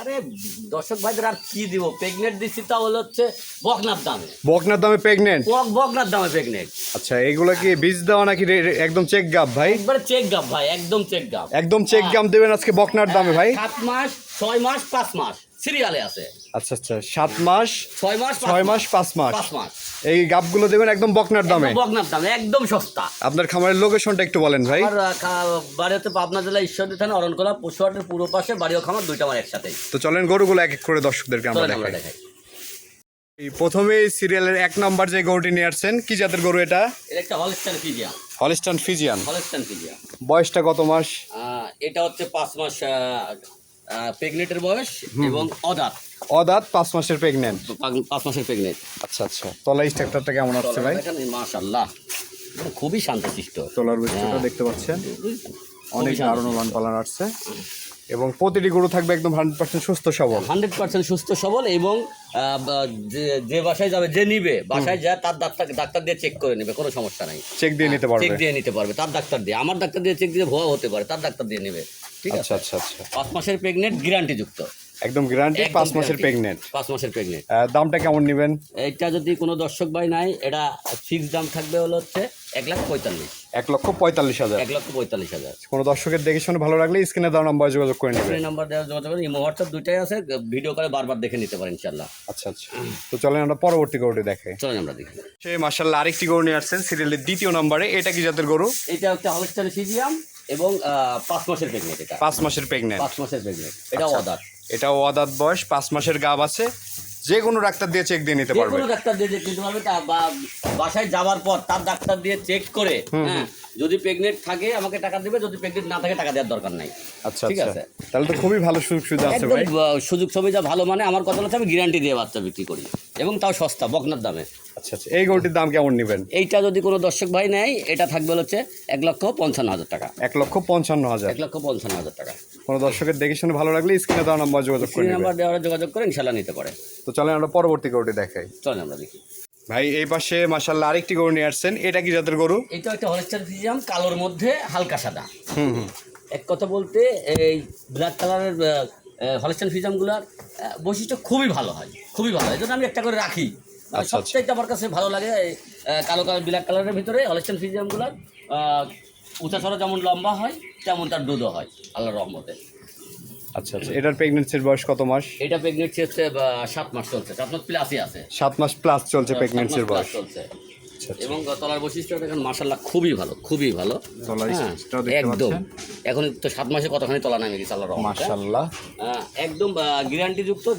আরে দর্শক ভাইদের আর কি দিব? প্রেগনেন্ট দিচ্ছি তা হলো হচ্ছে বকনার দামে। বকনার দামে প্রেগনেন্ট বক বকনার দামে প্রেগনেন্ট আচ্ছা এগুলো কি বীজ দেওয়া নাকি একদম চেক গাপ ভাই? একবারে চেক গাপ ভাই একদম চেক গাপ একদম চেক গাম দেবেন আজকে বকনার দামে ভাই? সাত মাস ছয় মাস পাঁচ মাস। সিরিয়ালে আছে। আচ্ছা আচ্ছা সাত মাস ছয় মাস ছয় মাস। পাঁচ মাস। পাঁচ মাস। এই গাপগুলো দেবেন একদম বকনার দামে। বকনার দামে একদম সস্তা। আপনার খামারের লোকেশনটা একটু বলেন ভাই। বাড়ি হচ্ছে পাবনা জেলা ঈশ্বরদী থানা অরণকলা পশুহাটের পূর্ব পাশে বাড়ি ও খামার দুইটা আমার একসাথেই তো চলেন গরুগুলো এক এক করে দর্শকদেরকে আমরা দেখাই। এই প্রথমে সিরিয়ালের এক নাম্বার যে গরুটি নিয়ে আসছেন কি জাতের গরু এটা? এটা একটা Holstein Friesian. Holstein Friesian. Holstein Friesian. বয়সটা কত মাস? আহ, এটা হচ্ছে পাঁচ মাস প্রেগনেন্টের বয়স এবং অদাত। অদাঁত পাঁচ মাসের প্রেগনেন্ট পাঁচ- মাসের প্রেগনেন্ট আচ্ছা আচ্ছা। তলা স্ট্রাকচারটা কেমন আসছে ভাই? মাশাল্লাহ খুবই শান্তশিষ্ট। তলার বৃষ্টিটা দেখতে পাচ্ছেন? অনেক। দারুণ লান পালান আসছে। এবং প্রতিটি গরু থাকবে একদম হান্ড্রেড পার্সেন্ট সুস্থ সবল। হান্ড্রেড পার্সেন্ট সুস্থ সবল এবং যে- যে বাসায় যাবে যে নিবে বাসায় যা তার ডাক্তার ডাক্তার দিয়ে চেক করে নেবে কোনো সমস্যা নাই। চেক দিয়ে নিতে পারবে। চেক দিয়ে নিতে পারবে তার ডাক্তার দিয়ে। আমার ডাক্তার দিয়ে চেক দিয়ে ভুয়া হতে পারে তার ডাক্তার দিয়ে নেবে। ঠিক আচ্ছা আছে? আচ্ছা আচ্ছা পাঁচ মাসের প্রেগনেন্ট গ্যারান্টি যুক্ত। একদম গ্যারান্টি পাঁচ মাসের প্রেগনেন্ট পাঁচ মাসের প্রেগনেন্ট দামটা কেমন নেবেন? এটা যদি কোনো দর্শক ভাই নাই এটা ফিক্স দাম থাকবে হলো হচ্ছে এক লাখ পঁয়তাল্লিশ। এক লক্ষ পঁয়তাল্লিশ হাজার। এক লক্ষ পঁয়তাল্লিশ হাজার। কোনো দর্শকের দেখে শুনে ভালো লাগলে স্ক্রিনে দেওয়া নাম্বার যোগাযোগ করে নেবেন। এই নাম্বার দেওয়া যোগাযোগ করে ইমো হোয়াটসঅ্যাপ দুইটাই আছে ভিডিও করে বারবার দেখে নিতে পারেন ইনশাল্লাহ আচ্ছা আচ্ছা। তো চলেন আমরা পরবর্তী গরুটি দেখাই চলেন আমরা দেখি। সে মার্শাল্লাহ আরেকটি গরু নিয়ে আসছেন সিরিয়ালের দ্বিতীয় নম্বরে। এটা কি জাতের গরু? এটা হচ্ছে হলস্টাইন ফিজিয়াম এবং আহ, পাঁচ মাসের প্রেগনেন্ট এটা। পাঁচ মাসের প্রেগনেন্ট পাঁচ মাসের প্রেগনেন্ট এটা আচ্ছা। অদার এটাও অদাত। বয়স পাঁচ মাসের গাব আছে। যে কোনো ডাক্তার দিয়ে চেক দিয়ে নিতে যে পারবে। কোনো ডাক্তার দিয়ে দেখতে পারবে তা বা- বাসায় যাওয়ার পর তার ডাক্তার দিয়ে চেক করে হ্যাঁ যদি প্রেগনেন্ট থাকে আমাকে টাকা দেবে যদি প্রেগনেন্ট না থাকে টাকা দেওয়ার দরকার নাই। আচ্ছা ঠিক আচ্ছা। আছে। তাহলে তো খুবই ভালো সুযোগ সুবিধা আছে ভাই। সুযোগ সুবিধা ভালো মানে আমার কথা হচ্ছে আমি গ্যারান্টি দিয়ে বাচ্চা বিক্রি করি। এবং তাও সস্তা বকনার দামে। আচ্ছা আচ্ছা এই গরুটির দাম কেমন নেবেন? এইটা যদি কোনো দর্শক ভাই নেয় এটা থাকবে হচ্ছে এক লক্ষ পঞ্চান্ন হাজার টাকা। এক লক্ষ পঞ্চান্ন হাজার। এক লক্ষ পঞ্চান্ন হাজার টাকা। কোনো দর্শকের দেখে শুনে ভালো লাগলে স্ক্রিনে দেওয়া নাম্বার যোগাযোগ করে নাম্বার দেওয়ার যোগাযোগ করে ইনশাল্লাহ নিতে পারে। তো চলেন আমরা পরবর্তী গরুটি দেখাই। চলেন আমরা দেখি। ভাই এই পাশে মাসাল্লাহ আরেকটি গরু নিয়ে আসছেন। এটা কি জাতের গরু? এটা একটা হলস্টার ফিজিয়াম কালোর মধ্যে হালকা সাদা। হুম হুম। এক কথা বলতে এই ব্ল্যাক কালারের হলস্টাইন ফিজামগুলোর বৈশিষ্ট্য খুবই ভালো হয়। খুবই ভালো হয়। এই জন্য আমি একটা করে রাখি। মানে আচ্ছা, সবচাইতে আমার কাছে ভালো লাগে কালো কালার ব্ল্যাক কালারের ভিতরে হলস্টাইন ফিজিয়ামগুলো উঁচা যেমন লম্বা হয় তেমন তার দুধও হয় আল্লাহর রহমতে। আচ্ছা আচ্ছা। এটার প্রেগনেন্সির বয়স কত মাস? এটা প্রেগনেন্সি হচ্ছে সাত মাস চলছে। সাত মাস প্লাসই আছে। সাত মাস প্লাস চলছে প্রেগনেন্সির বয়স। চলছে। আচ্ছা আচ্ছা এবং তলার বৈশিষ্ট্য দেখেন মাসাল্লাহ খুবই ভালো খুবই ভালো। হ্যাঁ, একদম। এখন তো সাত মাসে কতখানি তলা নামে গেছে হ্যাঁ, একদম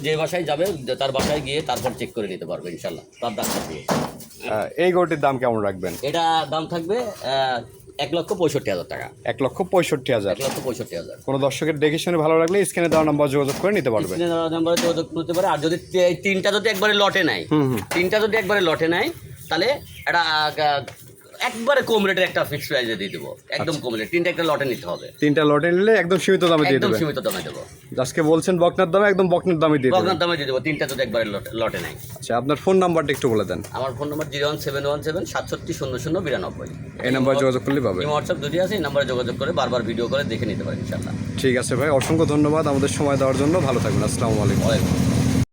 যে বাসায় যাবে তার বাসায় গিয়ে তারপর চেক করে নিতে পারবে ইনশাল্লাহ তার ডাক্তার দিয়ে এই গরুটির দাম কেমন রাখবেন? এটা দাম থাকবে এক লক্ষ পঁয়ষট্টি হাজার টাকা। এক লক্ষ পঁয়ষট্টি হাজার। এক লক্ষ পঁয়ষট্টি হাজার। কোনো দর্শকের দেখে শুনে ভালো লাগলে স্ক্রিনে দেওয়া নাম্বার যোগাযোগ করে নিতে পারবে। স্ক্রিনে দেওয়া নাম্বারে যোগাযোগ করতে পারে আর যদি তিনটা যদি একবারে লটে নেয় তিনটা যদি একবারে লটে নেয় তাহলে এটা একবারে কম রেটের একটা ফিক্সড প্রাইসে দিয়ে দেবো। একদম কম রেট তিনটা একটা লটে নিতে হবে। তিনটা লটে নিলে একদম সীমিত দামে দিয়ে একদম সীমিত দামে দেবো। আজকে বলছেন বকনার দামে একদম বকনার দামে দিয়ে বগনার দামে দিয়ে দেবো তিনটা যদি একবারে লটে- নেয় আচ্ছা আপনার ফোন নাম্বারটা একটু বলে দেন। আমার ফোন নম্বর zero one seven one seven সাতষট্টি শূন্য শূন্য বিরানব্বই। এই নাম্বার যোগাযোগ করলে পাবে। হোয়াটসঅ্যাপ দুটি আছে এই নাম্বারে যোগাযোগ করে বারবার ভিডিও করে দেখে নিতে পারেন ইনশাল্লাহ ঠিক আছে ভাই অসংখ্য ধন্যবাদ আমাদের সময় দেওয়ার জন্য। ভালো থাকবেন আসসালামু আলাইকুম।